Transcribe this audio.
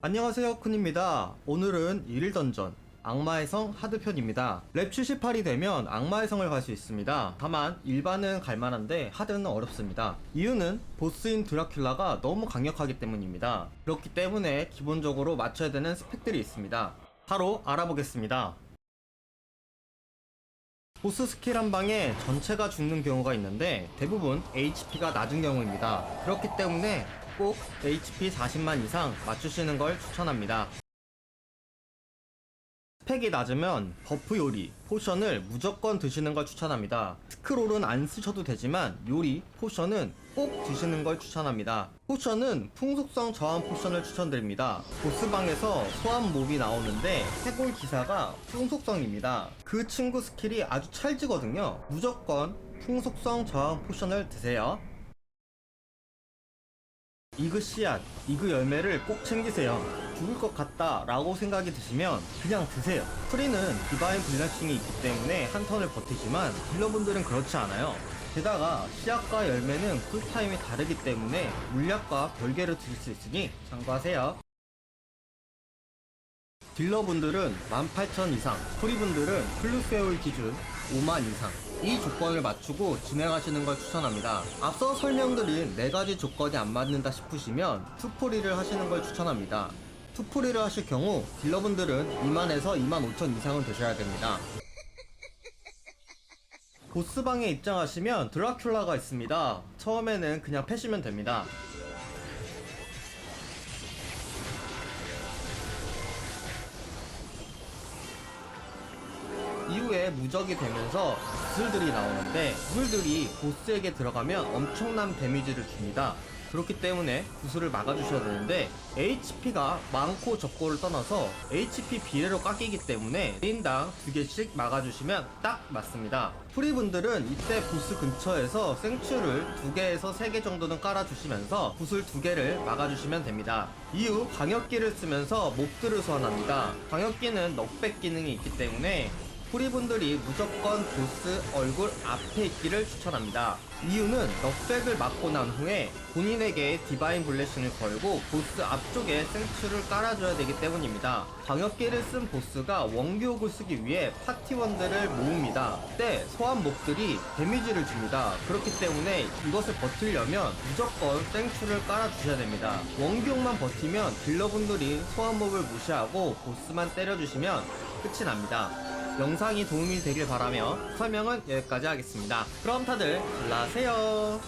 안녕하세요 쿤입니다. 오늘은 1일 던전 악마의 성 하드편입니다. 랩 78이 되면 악마의 성을 갈 수 있습니다. 다만 일반은 갈만한데 하드는 어렵습니다. 이유는 보스인 드라큘라가 너무 강력하기 때문입니다. 그렇기 때문에 기본적으로 맞춰야 되는 스펙들이 있습니다. 바로 알아보겠습니다. 보스 스킬 한 방에 전체가 죽는 경우가 있는데 대부분 HP가 낮은 경우입니다. 그렇기 때문에 꼭 HP 40만 이상 맞추시는 걸 추천합니다. 스펙이 낮으면 버프 요리, 포션을 무조건 드시는 걸 추천합니다. 스크롤은 안 쓰셔도 되지만 요리, 포션은 꼭 드시는 걸 추천합니다. 포션은 풍속성 저항 포션을 추천드립니다. 보스방에서 소환 몹이 나오는데 해골 기사가 풍속성입니다. 그 친구 스킬이 아주 찰지거든요. 무조건 풍속성 저항 포션을 드세요. 이그 씨앗, 이그 열매를 꼭 챙기세요. 죽을 것 같다 라고 생각이 드시면 그냥 드세요. 프리는 디바인 블레싱이 있기 때문에 한 턴을 버티지만 딜러분들은 그렇지 않아요. 게다가 씨앗과 열매는 쿨타임이 다르기 때문에 물약과 별개로 드실 수 있으니 참고하세요. 딜러분들은 18,000 이상, 프리분들은 플루세올 기준 5만 이상. 이 조건을 맞추고 진행하시는 걸 추천합니다. 앞서 설명드린 4가지 조건이 안 맞는다 싶으시면 투포리를 하시는 걸 추천합니다. 투포리를 하실 경우 딜러분들은 2만에서 2만 5천 이상은 되셔야 됩니다. 보스방에 입장하시면 드라큘라가 있습니다. 처음에는 그냥 패시면 됩니다. 이후에 무적이 되면서 구슬들이 나오는데 구슬들이 보스에게 들어가면 엄청난 데미지를 줍니다. 그렇기 때문에 구슬을 막아주셔야 되는데 HP가 많고 적고를 떠나서 HP 비례로 깎이기 때문에 1인당 두 개씩 막아주시면 딱 맞습니다. 프리분들은 이때 보스 근처에서 생추를 두 개에서 세개 정도는 깔아주시면서 구슬 두 개를 막아주시면 됩니다. 이후 광역기를 쓰면서 몹들을 소환합니다. 광역기는 넉백 기능이 있기 때문에 프리분들이 무조건 보스 얼굴 앞에 있기를 추천합니다. 이유는 넉백을 맞고 난 후에 본인에게 디바인 블레싱을 걸고 보스 앞쪽에 생추를 깔아줘야 되기 때문입니다. 광역기를 쓴 보스가 원기옥을 쓰기 위해 파티원들을 모읍니다. 그때 소환 몹들이 데미지를 줍니다. 그렇기 때문에 이것을 버틸려면 무조건 생추를 깔아주셔야 됩니다. 원기옥만 버티면 딜러분들이 소환 몹을 무시하고 보스만 때려주시면 끝이 납니다. 영상이 도움이 되길 바라며 설명은 여기까지 하겠습니다. 그럼 다들 잘나세요